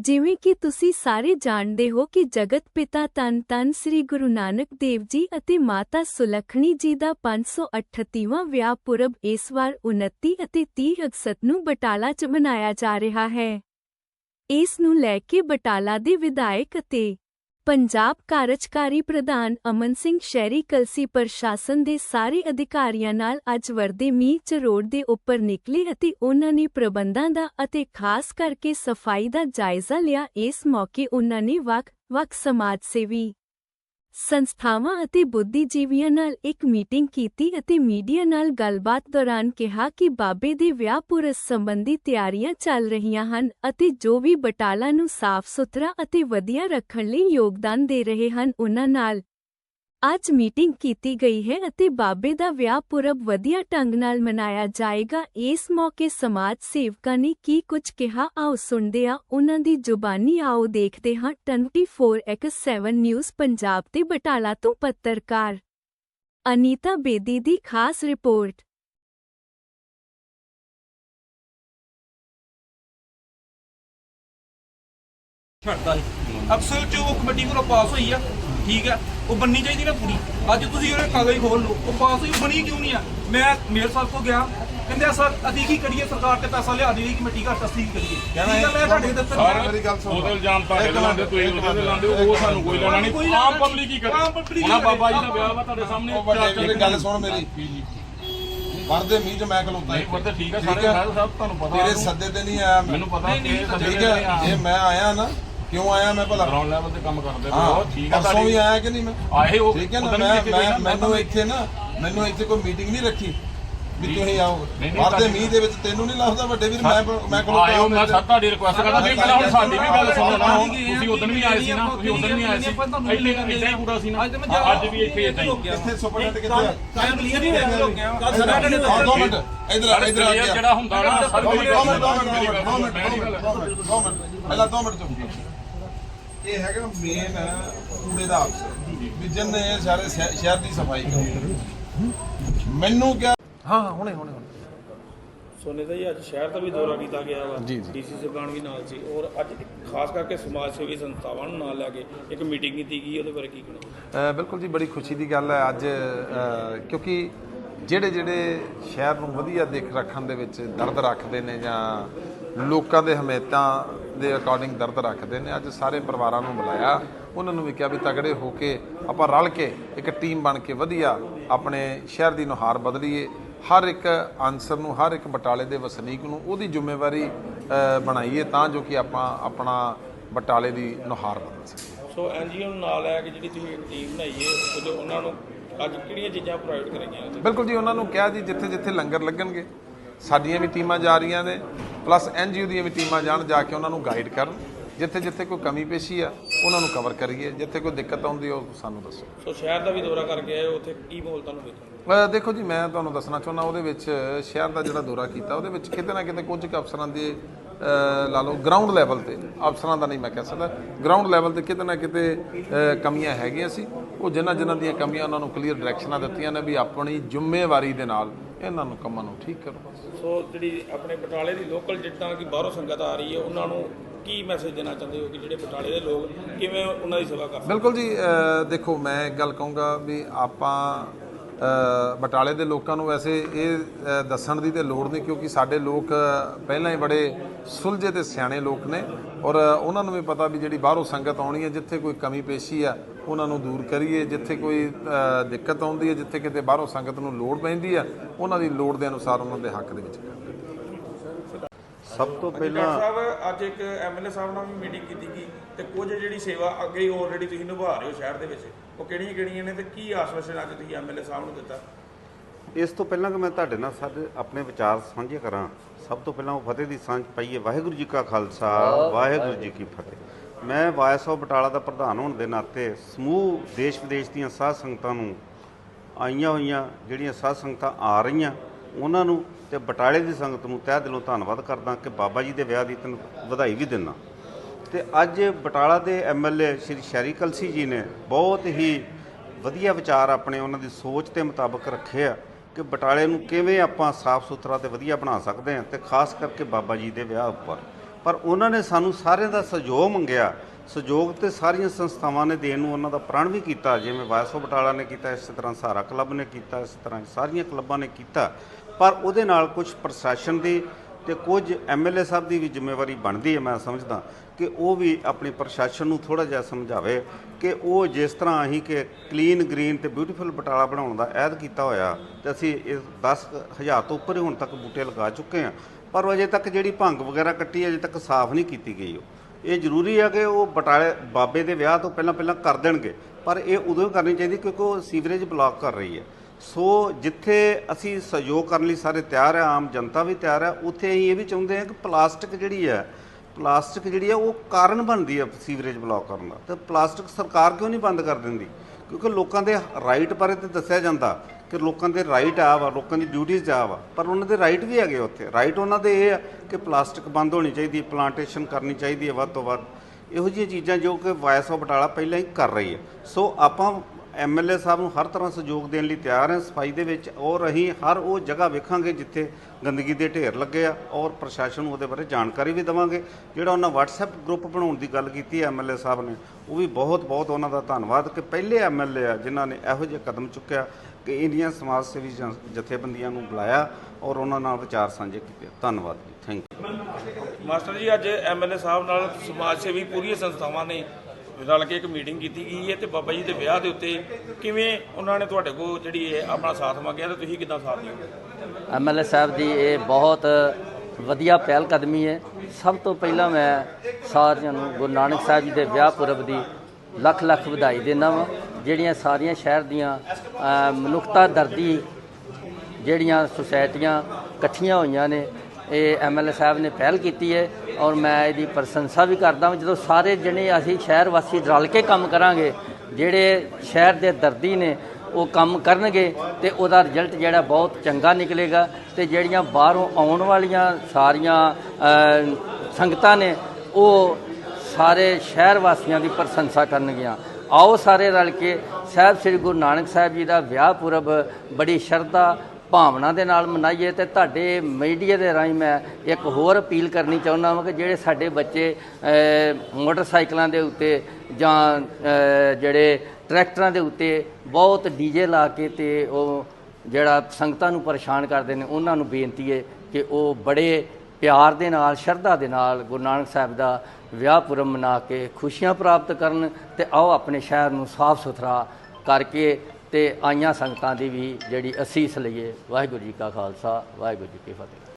ਜਿਵੇਂ ਕਿ ਤੁਸੀਂ ਸਾਰੇ ਜਾਣਦੇ ਹੋ ਕਿ ਜਗਤ ਪਿਤਾ ਤਨ ਤਨ ਸ੍ਰੀ ਗੁਰੂ ਨਾਨਕ ਦੇਵ ਜੀ ਅਤੇ ਮਾਤਾ ਸੁਲੱਖਣੀ ਜੀ ਦਾ 538ਵਾਂ ਵਿਆਹ ਪੁਰਬ ਇਸ ਵਾਰ 29 ਅਤੇ 30 ਅਗਸਤ ਨੂੰ ਬਟਾਲਾ 'ਚ ਮਨਾਇਆ ਜਾ ਰਿਹਾ ਹੈ। ਇਸ ਨੂੰ ਲੈ ਕੇ ਬਟਾਲਾ ਦੇ ਵਿਧਾਇਕ ਅਤੇ ਪੰਜਾਬ ਕਾਰਜਕਾਰੀ ਪ੍ਰਧਾਨ ਅਮਨ ਸਿੰਘ ਸ਼ਹਿਰੀ ਕਲਸੀ ਪ੍ਰਸ਼ਾਸਨ ਦੇ ਸਾਰੇ ਅਧਿਕਾਰੀਆਂ ਨਾਲ ਅੱਜ ਵਰਦੇ ਮੀਂਹ ਚ ਰੋਡ ਦੇ ਉੱਪਰ ਨਿਕਲੇ ਅਤੇ ਉਹਨਾਂ ਨੇ ਪ੍ਰਬੰਧਾਂ ਦਾ ਅਤੇ ਖਾਸ ਕਰਕੇ ਸਫ਼ਾਈ ਦਾ ਜਾਇਜ਼ਾ ਲਿਆ। ਇਸ ਮੌਕੇ ਉਹਨਾਂ ਨੇ ਵੱਖ-ਵੱਖ ਸਮਾਜ ਸੇਵੀ ਸੰਸਥਾਵਾਂ ਅਤੇ ਬੁੱਧੀਜੀਵੀਆਂ ਨਾਲ ਇੱਕ ਮੀਟਿੰਗ ਕੀਤੀ ਅਤੇ ਮੀਡੀਆ ਨਾਲ ਗੱਲਬਾਤ ਦੌਰਾਨ ਕਿਹਾ ਕਿ ਬਾਬੇ ਦੇ ਵਿਆਹ ਪੁਰਸ ਸੰਬੰਧੀ ਤਿਆਰੀਆਂ ਚੱਲ ਰਹੀਆਂ ਹਨ ਅਤੇ ਜੋ ਵੀ ਬਟਾਲਾ ਨੂੰ ਸਾਫ਼ ਸੁਥਰਾ ਅਤੇ ਵਧੀਆ ਰੱਖਣ ਲਈ ਯੋਗਦਾਨ ਦੇ ਰਹੇ ਹਨ ਉਨ੍ਹਾਂ ਨਾਲ ਅੱਜ ਮੀਟਿੰਗ ਕੀਤੀ ਗਈ ਹੈ ਅਤੇ ਬਾਬੇ ਦਾ ਵਿਆਹ ਪੁਰਬ ਵਧੀਆ ਢੰਗ ਨਾਲ ਮਨਾਇਆ ਜਾਏਗਾ। ਇਸ ਮੌਕੇ ਸਮਾਜ ਸੇਵਕਾਂ ਨੇ ਕੀ ਕੁਝ ਕਿਹਾ? ਆਓ ਸੁਣਦੇ ਹਾਂ। ਉਹਨਾਂ ਦੀ ਜ਼ੁਬਾਨੀ ਆਓ ਦੇਖਦੇ ਹਾਂ। 24x7 ਨਿਊਜ਼ ਪੰਜਾਬ ਤੇ ਬਟਾਲਾ ਤੋਂ ਪੱਤਰਕਾਰ ਅਨੀਤਾ ਬੇਦੀ ਦੀ ਖਾਸ ਰਿਪੋਰਟ। ਛੱਡਦਾ ਨਹੀਂ ਅਕਸਰ ਕਮੇਟੀ ਕੋਲੋਂ ਪਾਸ ਹੋਈ ਆ। ਠੀਕ ਆ ਉਹ ਬੰਨੀ ਚਾਹੀਦੀ ਨਾ ਪੂਰੀ। ਅੱਜ ਤੁਸੀਂ ਉਹਦੇ ਕਾਗਜ਼ ਖੋਲ ਲਓ ਉਹ ਪਾਸ ਹੋਈ ਬਣੀ ਕਿਉਂ ਨਹੀਂ ਆ? ਮੈਂ ਮੇਅਰ ਸਾਹਿਬ ਕੋ ਗਿਆ ਕਹਿੰਦੇ ਆ ਸਰ ਅਸੀਂ ਕੀ ਕਰੀਏ? ਸਰਕਾਰ ਤੇ ਪੈਸਾ ਲਿਆ ਦੀ ਕਮੇਟੀ ਘਰ ਤਸਦੀਕ ਕਰੀਏ? ਠੀਕ ਆ ਮੈਂ ਤੁਹਾਡੇ ਦਫ਼ਤਰ ਸਾਰਾ। ਮੇਰੀ ਗੱਲ ਸੁਣੋ। ਉਹਦੇ ਇਲਜ਼ਾਮ ਤੇ ਲਾਉਂਦੇ ਤੁਸੀਂ ਉਹਦੇ ਤੇ ਲਾਉਂਦੇ ਉਹ ਸਾਨੂੰ ਕੋਈ ਲੈਣਾ ਨਹੀਂ। ਆਮ। ਪਬਲਿਕ ਹੀ ਕਰੇ। ਆਮ public ਹੀ ਉਹਨਾਂ ਕਰੇ। ਬਾਬਾ ਜੀ ਦਾ ਵਿਆਹ ਵਾ ਤੁਹਾਡੇ ਸਾਹਮਣੇ ਗੱਲ ਸੁਣ ਮੇਰੀ। ਵਰਦੇ ਮੀਂਹ ਚ ਮੈਂ ਖਲੋਤਾ ਨਹੀਂ ਵਰਦੇ ਠੀਕ ਆ ਠੀਕ ਸਾਰੇ। ਸਾਹਿਬ ਤੁਹਾਨੂੰ ਪਤਾ ਤੇਰੇ ਸੱਦੇ ਤੇ ਨਹੀਂ ਆਇਆ ਮੈਨੂੰ ਪਤਾ ਠੀਕ ਤੇ ਹੈ ਜੇ ਮੈਂ ਆਇਆ ਨਾ ਕਿਉਂ ਆਇਆ ਮੈਂ ਭਲਾ? ਗਰਾਊਂਡ ਲੈਵਲ ਤੇ ਕੰਮ ਕਰਦੇ ਹਾਂ ਹੋ ਠੀਕ ਆ ਪਰਸੋਂ ਵੀ ਆਇਆ ਕਿ ਨਹੀਂ ਮੈਂ? ਆਏ ਉਹ ਠੀਕ ਹੈ ਨਾ ਵੀ ਮੈਂ ਮੈਨੂੰ ਇੱਥੇ ਨਾ ਮੈਨੂੰ ਇੱਥੇ ਕੋਈ ਮੀਟਿੰਗ ਨਹੀਂ ਰੱਖੀ ਵੀ ਤੁਸੀਂ ਆਓ। ਵਰਦੇ ਤੁਹਾਡੀ- ਮੀਂਹ ਦੇ ਵਿੱਚ ਤੈਨੂੰ ਨਹੀਂ ਲੱਗਦਾ ਵੱਡੇ ਵੀਰ ਮੈਂ ਮੈਂ ਆਏ ਹੋ ਮੈਂ ਸਭ ਤੁਹਾਡੀ ਰਿਕੁਐਸਟ ਕਰਦਾ ਨਹੀਂ ਪਹਿਲਾਂ ਹੁਣ ਸਾਡੀ ਵੀ ਗੱਲ ਸੁਣੋ ਨਾ ਤੁਸੀਂ ਉਦੋਂ ਵੀ ਆਏ ਸੀ ਨਾ ਤੁਸੀਂ ਉਦੋਂ ਵੀ ਆਏ ਸੀ। ਇੱਥੇ ਇੱਦਾਂ ਹੀ ਪੂਰਾ ਸੀ ਨਾ। ਅੱਜ ਵੀ ਇੱਥੇ ਇੱਦਾਂ ਹੀ। ਕਿੱਥੇ ਸੁਪਰਡੈਂਟ ਕਿੱਥੇ ਆ? ਟਾਈਮ ਕਲੀਅਰ ਨਹੀਂ ਹੋਇਆ। ਲੋਕ ਗਿਆ। ਦੋ ਮਿੰਟ ਇਧਰ ਆ ਇਧਰ ਆ ਗਿਆ ਜਿਹੜਾ ਹੁੰਦਾ ਨਾ? ਸਰ ਦੋ ਮੇਰੀ ਗੱਲ ਦੋ ਦੋ ਦੋ ਮਿੰਟ ਦੋ ਮਿੰਟ ਦੋ ਮਿੰਟ ਪਹਿਲਾਂ ਦੋ ਮਿੰਟ ਚੁੱਪ ਇਹ ਹੈਗਾ ਮੇਨ ਕੂੜੇ ਦਾ ਅਫਸਰ। ਵੀ ਜਿਹਨੇ ਸਾਰੇ ਸ਼ਹਿ- ਸ਼ਹਿਰ ਦੀ ਸਫ਼ਾਈ ਕਰਨੀ ਮੈਨੂੰ ਕਿਹਾ ਹਾਂ ਹਾਂ ਹੁਣੇ ਹੁਣੇ ਹੁਣੇ। ਸੋਨੇ ਦਾ ਜੀ ਅੱਜ ਸ਼ਹਿਰ ਦਾ ਵੀ ਦੌਰਾ ਕੀਤਾ ਗਿਆ ਵਾ। ਡੀਸੀ ਸਾਹਿਬਾਨ ਵੀ ਨਾਲ ਸੀ। ਔਰ ਅੱਜ ਖਾਸ ਕਰਕੇ ਸਮਾਜ ਸੇਵੀ ਸੰਸਥਾਵਾਂ ਨੂੰ ਨਾਲ ਲੈ ਕੇ ਇੱਕ ਮੀਟਿੰਗ ਕੀਤੀ ਗਈ। ਉਹਦੇ ਬਾਰੇ ਕੀ ਕਹਿਣਾ? ਅ, ਬਿਲਕੁਲ ਜੀ ਬੜੀ ਖੁਸ਼ੀ ਦੀ ਗੱਲ ਹੈ। ਅੱਜ ਅ, ਕਿਉਂਕਿ ਜਿਹੜੇ ਜਿਹੜੇ ਸ਼ਹਿਰ ਨੂੰ ਵਧੀਆ ਦੇਖ ਰੱਖਣ ਦੇ ਵਿੱਚ ਦਰਦ ਰੱਖਦੇ ਨੇ ਜਾਂ ਲੋਕਾਂ ਦੇ ਹਮਾਇਤਾਂ ਦੇ ਅਕੋਰਡਿੰਗ ਦਰਦ ਰੱਖਦੇ ਨੇ। ਅੱਜ ਸਾਰੇ ਪਰਿਵਾਰਾਂ ਨੂੰ ਬੁਲਾਇਆ। ਉਹਨਾਂ ਨੂੰ ਵੀ ਕਿਹਾ ਵੀ ਤਗੜੇ ਹੋ ਕੇ ਆਪਾਂ ਰਲ ਕੇ ਇੱਕ ਟੀਮ ਬਣ ਕੇ ਵਧੀਆ ਆਪਣੇ ਸ਼ਹਿਰ ਦੀ ਨੁਹਾਰ ਬਦਲੀਏ। ਹਰ ਇੱਕ ਆਨਸਰ ਨੂੰ ਹਰ ਇੱਕ ਬਟਾਲੇ ਦੇ ਵਸਨੀਕ ਨੂੰ ਉਹਦੀ ਜ਼ਿੰਮੇਵਾਰੀ ਬਣਾਈਏ ਤਾਂ ਜੋ ਕਿ ਆਪਾਂ ਆਪਣਾ ਬਟਾਲੇ ਦੀ ਨੁਹਾਰ ਬਦਲ ਸਕੀਏ। ਸੋ ਐਨਜੀਓ ਨੂੰ ਨਾਲ ਲੈ ਕੇ ਜਿਹੜੀ ਤੁਸੀਂ ਟੀਮ ਬਣਾਈ ਹੈ ਉਹਨਾਂ ਨੂੰ ਅੱਜ ਕਿਹੜੀਆਂ ਚੀਜ਼ਾਂ ਪ੍ਰੋਵਾਈਡ ਕਰਾਈਆਂ ਬਿਲਕੁਲ ਜੀ ਉਹਨਾਂ ਨੂੰ ਕਿਹਾ ਜੀ ਜਿੱਥੇ ਜਿੱਥੇ ਲੰਗਰ ਲੱਗਣਗੇ ਸਾਡੀਆਂ ਵੀ ਟੀਮਾਂ ਜਾ ਰਹੀਆਂ ਨੇ। ਪਲੱਸ ਐਨਜੀਓ ਦੀਆਂ ਵੀ ਟੀਮਾਂ ਜਾਣ ਜਾ ਕੇ ਉਹਨਾਂ ਨੂੰ ਗਾਈਡ ਕਰਨ। ਜਿੱਥੇ ਜਿੱਥੇ ਕੋਈ ਕਮੀ ਪੇਸ਼ੀ ਆ ਉਹਨਾਂ ਨੂੰ ਕਵਰ ਕਰੀਏ। ਜਿੱਥੇ ਕੋਈ ਦਿੱਕਤ ਆਉਂਦੀ ਉਹ ਸਾਨੂੰ ਦੱਸੋ। ਸੋ ਸ਼ਹਿਰ ਦਾ ਵੀ ਦੌਰਾ ਕਰਕੇ ਆਏ ਉੱਥੇ ਕੀ ਮਾਹੌਲ ਤੁਹਾਨੂੰ ਦੇਖਣ ਦੇਖੋ ਜੀ ਮੈਂ ਤੁਹਾਨੂੰ ਦੱਸਣਾ ਚਾਹੁੰਦਾ ਉਹਦੇ ਵਿੱਚ ਸ਼ਹਿਰ ਦਾ ਜਿਹੜਾ ਦੌਰਾ ਕੀਤਾ ਉਹਦੇ ਵਿੱਚ ਕਿਤੇ ਨਾ ਕਿਤੇ ਕੁਝ ਕੁ ਅਫਸਰਾਂ ਦੇ ਲਾ ਲਓ ਗਰਾਊਂਡ ਲੈਵਲ ਤੇ। ਅਫਸਰਾਂ ਦਾ ਨਹੀਂ ਮੈਂ ਕਹਿ ਸਕਦਾ। ਗਰਾਊਂਡ ਲੈਵਲ ਤੇ ਕਿਤੇ ਨਾ ਕਿਤੇ ਕਮੀਆਂ ਹੈਗੀਆਂ ਸੀ। ਉਹ ਜਿਨ੍ਹਾਂ ਜਿਨ੍ਹਾਂ ਦੀਆਂ ਕਮੀਆਂ ਉਹਨਾਂ ਨੂੰ ਕਲੀਅਰ ਡਾਇਰੈਕਸ਼ਨਾਂ ਦਿੱਤੀਆਂ ਨੇ ਵੀ ਆਪਣੀ ਜ਼ਿੰਮੇਵਾਰੀ ਦੇ ਨਾਲ ਇਹਨਾਂ ਨੂੰ ਕੰਮਾਂ ਨੂੰ ਠੀਕ ਕਰੋ। ਸੋ ਜਿਹੜੀ ਆਪਣੇ ਬਟਾਲੇ ਦੀ ਲੋਕਲ ਜਿੱਦਾਂ ਕਿ ਬਾਹਰੋਂ ਸੰਗਤ ਆ ਰਹੀ ਹੈ ਉਹਨਾਂ ਨੂੰ ਕੀ ਮੈਸੇਜ ਦੇਣਾ ਚਾਹੁੰਦੇ ਹੋ ਕਿ ਜਿਹੜੇ ਬਟਾਲੇ ਦੇ ਲੋਕ ਕਿਵੇਂ ਉਹਨਾਂ ਦੀ ਸੇਵਾ ਕਰ ਬਿਲਕੁਲ ਜੀ ਦੇਖੋ ਮੈਂ ਇੱਕ ਗੱਲ ਕਹੂੰਗਾ ਵੀ ਆਪਾਂ ਬਟਾਲੇ ਦੇ ਲੋਕਾਂ ਨੂੰ ਵੈਸੇ ਇਹ ਦੱਸਣ ਦੀ ਤੇ ਲੋੜ ਨਹੀਂ ਕਿਉਂਕਿ ਸਾਡੇ ਲੋਕ ਪਹਿਲਾਂ ਹੀ ਬੜੇ ਸੁਲਝੇ ਤੇ ਸਿਆਣੇ ਲੋਕ ਨੇ ਔਰ ਉਹਨਾਂ ਨੂੰ ਵੀ ਪਤਾ ਵੀ ਜਿਹੜੀ ਬਾਹਰੋਂ ਸੰਗਤ ਆਉਣੀ ਹੈ ਜਿੱਥੇ ਕੋਈ ਕਮੀ ਪੇਸ਼ੀ ਆ ਉਹਨਾਂ ਨੂੰ ਦੂਰ ਕਰੀਏ ਜਿੱਥੇ ਕੋਈ ਦਿੱਕਤ ਆਉਂਦੀ ਹੈ ਜਿੱਥੇ ਕਿਤੇ ਬਾਹਰੋਂ ਸੰਗਤ ਨੂੰ ਲੋੜ ਪੈਂਦੀ ਆ ਉਹਨਾਂ ਦੀ ਲੋੜ ਦੇ ਅਨੁਸਾਰ ਉਹਨਾਂ ਦੇ ਹੱਕ ਦੇ ਵਿੱਚ ਸਭ ਤੋਂ ਪਹਿਲਾਂ ਸਾਹਿਬ ਅੱਜ ਇੱਕ ਐਮਐਲਏ ਸਾਹਿਬ ਨਾਲ ਵੀ ਮੀਟਿੰਗ ਕੀਤੀ ਗਈ ਤੇ ਕੁਝ ਜਿਹੜੀ ਸੇਵਾ ਅੱਗੇ ਆਲਰੇਡੀ ਤੁਸੀਂ ਨਿਭਾ ਰਹੇ ਹੋ ਸ਼ਹਿਰ ਦੇ ਵਿੱਚ। ਉਹ ਕਿਹੜੀਆਂ ਕਿਹੜੀਆਂ ਨੇ ਤੇ ਕੀ ਆਸ਼ਵਾਸਨ ਅੱਜ ਤੁਸੀਂ ਐਮਐਲਏ ਸਾਹਿਬ ਨੂੰ ਦਿੱਤਾ? ਇਸ ਤੋਂ ਪਹਿਲਾਂ ਕਿ ਮੈਂ ਤੁਹਾਡੇ ਨਾਲ ਸਾਡੇ ਆਪਣੇ ਵਿਚਾਰ ਸਾਂਝੇ ਕਰਾਂ। ਸਭ ਤੋਂ ਪਹਿਲਾਂ ਉਹ ਫਤਿਹ ਦੀ ਸਾਂਝ ਪਾਈਏ। ਵਾਹਿਗੁਰੂ ਜੀ ਕਾ ਖਾਲਸਾ ਵਾਹਿਗੁਰੂ ਜੀ ਕੀ ਫਤਿਹ। ਮੈਂ ਵਾਇਸ ਆਫ ਬਟਾਲਾ ਦਾ ਪ੍ਰਧਾਨ ਹੋਣ ਦੇ ਨਾਤੇ ਸਮੂਹ ਦੇਸ਼ ਵਿਦੇਸ਼ ਦੀਆਂ ਸਾਧ ਸੰਗਤਾਂ ਨੂੰ ਆਈਆਂ ਹੋਈਆਂ ਜਿਹੜੀਆਂ ਸਾਧ ਸੰਗਤਾਂ ਆ ਰਹੀਆਂ ਉਹਨਾਂ ਨੂੰ ਤੇ ਬਟਾਲੇ ਦੀ ਸੰਗਤ ਨੂੰ ਤਹਿ ਦਿਲੋਂ ਧੰਨਵਾਦ ਕਰਦਾ ਕਿ ਬਾਬਾ ਜੀ ਦੇ ਵਿਆਹ ਦੀ ਤੈਨੂੰ ਵਧਾਈ ਵੀ ਦਿੰਦਾ। ਤੇ ਅੱਜ ਬਟਾਲਾ ਦੇ ਐਮਐਲਏ ਸ਼੍ਰੀ ਸ਼ੈਰੀ ਕਲਸੀ ਜੀ ਨੇ ਬਹੁਤ ਹੀ ਵਧੀਆ ਵਿਚਾਰ ਆਪਣੇ ਉਹਨਾਂ ਦੀ ਸੋਚ ਦੇ ਮੁਤਾਬਕ ਰੱਖੇ ਆ ਕਿ ਬਟਾਲੇ ਨੂੰ ਕਿਵੇਂ ਆਪਾਂ ਸਾਫ਼ ਸੁਥਰਾ ਤੇ ਵਧੀਆ ਬਣਾ ਸਕਦੇ ਹਾਂ ਤੇ ਖਾਸ ਕਰਕੇ ਬਾਬਾ ਜੀ ਦੇ ਵਿਆਹ ਉੱਪਰ। ਪਰ ਉਹਨਾਂ ਨੇ ਸਾਨੂੰ ਸਾਰਿਆਂ ਦਾ ਸਹਿਯੋਗ ਮੰਗਿਆ। ਸਹਿਯੋਗ ਤੇ ਸਾਰੀਆਂ ਸੰਸਥਾਵਾਂ ਨੇ ਦੇਣ ਨੂੰ ਉਹਨਾਂ ਦਾ ਪ੍ਰਣ ਵੀ ਕੀਤਾ, ਜਿਵੇਂ ਵਾਇਸ ਆਫ ਬਟਾਲਾ ਨੇ ਕੀਤਾ, ਇਸੇ ਤਰ੍ਹਾਂ ਸਹਾਰਾ ਕਲੱਬ ਨੇ ਕੀਤਾ, ਇਸ ਤਰ੍ਹਾਂ ਸਾਰੀਆਂ ਕਲੱਬਾਂ ਨੇ ਕੀਤਾ। ਪਰ ਉਹਦੇ ਨਾਲ ਕੁਝ ਪ੍ਰਸ਼ਾਸਨ ਦੀ ਤੇ ਕੁਝ ਐਮਐਲਏ ਸਾਹਿਬ ਦੀ ਵੀ ਜ਼ਿੰਮੇਵਾਰੀ ਬਣਦੀ ਹੈ, ਮੈਂ ਸਮਝਦਾ, ਕਿ ਉਹ ਵੀ ਆਪਣੀ ਪ੍ਰਸ਼ਾਸਨ ਨੂੰ ਥੋੜਾ ਜਿਹਾ ਸਮਝਾਵੇ ਕਿ ਉਹ ਜਿਸ ਤਰ੍ਹਾਂ ਅਸੀਂ ਕਿ ਕਲੀਨ ਗ੍ਰੀਨ ਤੇ ਬਿਊਟੀਫੁਲ ਬਟਾਲਾ ਬਣਾਉਣ ਦਾ ਐਦ ਕੀਤਾ ਹੋਇਆ ਤੇ ਅਸੀਂ ਇਸ 10000 ਤੋਂ ਉੱਪਰ ਹੀ ਹੁਣ ਤੱਕ ਬੂਟੇ ਲਗਾ ਚੁੱਕੇ ਹਾਂ। ਪਰ ਉਹ ਅਜੇ ਤੱਕ ਜਿਹੜੀ ਭੰਗ ਵਗੈਰਾ ਕੱਟੀ ਅਜੇ ਤੱਕ ਸਾਫ਼ ਨਹੀਂ ਕੀਤੀ ਗਈ ਉਹ। ਇਹ ਜ਼ਰੂਰੀ ਹੈ ਕਿ ਉਹ ਬਟਾਲੇ ਬਾਬੇ ਦੇ ਵਿਆਹ ਤੋਂ ਪਹਿਲਾਂ ਪਹਿਲਾਂ ਕਰ ਦੇਣਗੇ, ਪਰ ਇਹ ਉਦੋਂ ਹੀ ਕਰਨੀ ਚਾਹੀਦੀ ਕਿਉਂਕਿ ਉਹ ਸੀਵਰੇਜ ਬਲਾਕ ਕਰ ਰਹੀ ਹੈ। ਸੋ ਜਿੱਥੇ ਅਸੀਂ ਸਹਿਯੋਗ ਕਰਨ ਲਈ ਸਾਰੇ ਤਿਆਰ ਆ, ਆਮ ਜਨਤਾ ਵੀ ਤਿਆਰ ਹੈ ਉੱਥੇ ਅਸੀਂ ਇਹ ਵੀ ਚਾਹੁੰਦੇ ਹਾਂ ਕਿ ਪਲਾਸਟਿਕ ਜਿਹੜੀ ਹੈ, ਪਲਾਸਟਿਕ ਜਿਹੜੀ ਹੈ ਉਹ ਕਾਰਨ ਬਣਦੀ ਹੈ ਸੀਵਰੇਜ ਬਲਾਕ ਕਰਨ ਦਾ। ਤੇ ਪਲਾਸਟਿਕ ਸਰਕਾਰ ਕਿਉਂ ਨਹੀਂ ਬੰਦ ਕਰ ਦਿੰਦੀ? ਕਿਉਂਕਿ ਲੋਕਾਂ ਦੇ ਰਾਈਟ ਬਾਰੇ ਤੇ ਦੱਸਿਆ ਜਾਂਦਾ ਕਿ ਲੋਕਾਂ ਦੇ ਰਾਈਟ ਆ ਵਾ, ਲੋਕਾਂ ਦੀ ਡਿਊਟੀਜ਼ ਆ ਵਾ, ਪਰ ਉਹਨਾਂ ਦੇ ਰਾਈਟ ਵੀ ਹੈਗੇ ਉੱਥੇ। ਰਾਈਟ ਉਹਨਾਂ ਦੇ ਇਹ ਆ ਕਿ ਪਲਾਸਟਿਕ ਬੰਦ ਹੋਣੀ ਚਾਹੀਦੀ ਪਲਾਂਟੇਸ਼ਨ ਕਰਨੀ ਚਾਹੀਦੀ ਹੈ ਵੱਧ ਤੋਂ ਵੱਧ। ਇਹੋ ਜਿਹੀਆਂ ਚੀਜ਼ਾਂ ਜੋ ਕਿ ਵਾਇਸ ਆਫ ਬਟਾਲਾ ਪਹਿਲਾਂ ਹੀ ਕਰ ਰਹੀ ਹੈ। ਸੋ ਆਪਾਂ ਐਮਐਲਏ ਸਾਹਿਬ ਨੂੰ ਹਰ ਤਰ੍ਹਾਂ ਸਹਿਯੋਗ ਦੇਣ ਲਈ ਤਿਆਰ ਹਾਂ ਸਫ਼ਾਈ ਦੇ ਵਿੱਚ ਔਰ ਅਸੀਂ ਹਰ ਉਹ ਜਗ੍ਹਾ ਵੇਖਾਂਗੇ ਜਿੱਥੇ ਗੰਦਗੀ ਦੇ ਢੇਰ ਲੱਗੇ ਆ ਔਰ ਪ੍ਰਸ਼ਾਸਨ ਨੂੰ ਉਹਦੇ ਬਾਰੇ ਜਾਣਕਾਰੀ ਵੀ ਦੇਵਾਂਗੇ। ਜਿਹੜਾ ਉਹਨਾਂ WhatsApp ਗਰੁੱਪ ਬਣਾਉਣ ਦੀ ਗੱਲ ਕੀਤੀ ਐਮਐਲਏ ਸਾਹਿਬ ਨੇ, ਉਹ ਵੀ ਬਹੁਤ ਬਹੁਤ ਉਹਨਾਂ ਦਾ ਧੰਨਵਾਦ ਕਿ ਪਹਿਲੇ ਐਮਐਲਏ ਆ ਜਿਨ੍ਹਾਂ ਨੇ ਇਹੋ ਜਿਹੇ ਕਦਮ ਚੁੱਕਿਆ ਕਿ ਇੰਡੀਅਨ ਸਮਾਜ ਸੇਵੀ ਜਥੇਬੰਦੀਆਂ ਨੂੰ ਬੁਲਾਇਆ ਔਰ ਉਹਨਾਂ ਨਾਲ ਵਿਚਾਰ ਸਾਂਝੇ ਕੀਤੇ। ਧੰਨਵਾਦ ਜੀ। ਥੈਂਕ ਯੂ ਮਾਸਟਰ ਜੀ, ਅੱਜ ਐਮਐਲਏ ਸਾਹਿਬ ਨਾਲ ਸਮਾਜ ਸੇਵੀ ਪੂਰੀਆਂ ਸੰਸਥਾਵਾਂ ਨੇ ਰਲ ਕੇ ਇੱਕ ਮੀਟਿੰਗ ਕੀਤੀ ਗਈ ਹੈ ਤੇ ਬਾਬਾ ਜੀ ਦੇ ਵਿਆਹ ਦੇ ਉੱਤੇ ਕਿਵੇਂ ਉਹਨਾਂ ਨੇ ਤੁਹਾਡੇ ਕੋਲ ਜਿਹੜੀ ਇਹ ਆਪਣਾ ਸਾਥ ਮੰਗਿਆ ਤੇ ਤੁਸੀਂ ਕਿੱਦਾਂ ਸਾਥ ਦਿਓ ਐਮਐਲਏ ਸਾਹਿਬ ਦੀ ਇਹ ਬਹੁਤ ਵਧੀਆ ਪਹਿਲ ਕਦਮੀ ਹੈ। ਸਭ ਤੋਂ ਪਹਿਲਾਂ ਮੈਂ ਸਾਰਿਆਂ ਨੂੰ ਗੁਰੂ ਨਾਨਕ ਸਾਹਿਬ ਜੀ ਦੇ ਵਿਆਹ ਪੁਰਬ ਦੀ ਲੱਖ ਲੱਖ ਵਧਾਈ ਦਿੰਦਾ ਵਾਂ। ਜਿਹੜੀਆਂ ਸਾਰੀਆਂ ਸ਼ਹਿਰ ਦੀਆਂ ਮਨੁੱਖਤਾ ਦਰਦੀ ਜਿਹੜੀਆਂ ਸੁਸਾਇਟੀਆਂ ਇਕੱਠੀਆਂ ਹੋਈਆਂ ਨੇ ਇਹ ਐਮਐਲਏ ਸਾਹਿਬ ਨੇ ਪਹਿਲ ਕੀਤੀ ਹੈ ਔਰ ਮੈਂ ਇਹਦੀ ਪ੍ਰਸ਼ੰਸਾ ਵੀ ਕਰਦਾ ਹਾਂ ਜਦੋਂ ਸਾਰੇ ਜਣੇ ਅਸੀਂ ਸ਼ਹਿਰ ਵਾਸੀ ਰਲ ਕੇ ਕੰਮ ਕਰਾਂਗੇ, ਜਿਹੜੇ ਸ਼ਹਿਰ ਦੇ ਦਰਦੀ ਨੇ, ਉਹ ਕੰਮ ਕਰਨਗੇ ਤੇ ਉਹਦਾ ਰਿਜ਼ਲਟ ਜਿਹੜਾ ਬਹੁਤ ਚੰਗਾ ਨਿਕਲੇਗਾ ਤੇ ਜਿਹੜੀਆਂ ਬਾਹਰੋਂ ਆਉਣ ਵਾਲੀਆਂ ਸਾਰੀਆਂ ਸੰਗਤਾਂ ਨੇ, ਉਹ ਸਾਰੇ ਸ਼ਹਿਰ ਵਾਸੀਆਂ ਦੀ ਪ੍ਰਸ਼ੰਸਾ ਕਰਨਗੀਆਂ। ਆਓ ਸਾਰੇ ਰਲ ਕੇ, ਸਾਹਿਬ ਸ੍ਰੀ ਗੁਰੂ ਨਾਨਕ ਸਾਹਿਬ ਜੀ ਦਾ ਵਿਆਹ ਪੁਰਬ, ਬੜੀ ਸ਼ਰਧਾ ਭਾਵਨਾ ਦੇ ਨਾਲ ਮਨਾਈਏ ਤੇ ਤੁਹਾਡੇ ਮੀਡੀਆ ਦੇ ਰਾਹੀਂ ਮੈਂ ਇੱਕ ਹੋਰ ਅਪੀਲ ਕਰਨੀ ਚਾਹੁੰਦਾ ਹਾਂ ਕਿ ਜਿਹੜੇ ਸਾਡੇ ਬੱਚੇ ਮੋਟਰਸਾਈਕਲਾਂ ਦੇ ਉੱਤੇ ਜਾਂ ਜਿਹੜੇ ਟਰੈਕਟਰਾਂ ਦੇ ਉੱਤੇ ਬਹੁਤ ਡੀਜੇ ਲਾ ਕੇ ਤੇ ਉਹ ਜਿਹੜਾ ਸੰਗਤਾਂ ਨੂੰ ਪਰੇਸ਼ਾਨ ਕਰਦੇ ਨੇ, ਉਹਨਾਂ ਨੂੰ ਬੇਨਤੀ ਹੈ ਕਿ ਉਹ ਬੜੇ ਪਿਆਰ ਦੇ ਨਾਲ, ਸ਼ਰਧਾ ਦੇ ਨਾਲ ਗੁਰੂ ਨਾਨਕ ਸਾਹਿਬ ਦਾ ਵਿਆਹ ਪੁਰਬ ਮਨਾ ਕੇ ਖੁਸ਼ੀਆਂ ਪ੍ਰਾਪਤ ਕਰਨ ਤੇ ਆਓ ਆਪਣੇ ਸ਼ਹਿਰ ਨੂੰ ਸਾਫ਼ ਸੁਥਰਾ ਕਰਕੇ ਤੇ ਆਈਆਂ ਸੰਗਤਾਂ ਦੀ ਵੀ ਜਿਹੜੀ ਅਸੀਸ ਲਈਏ। ਵਾਹਿਗੁਰੂ ਜੀ ਕਾ ਖਾਲਸਾ, ਵਾਹਿਗੁਰੂ ਜੀ ਕੀ ਫਤਿਹ।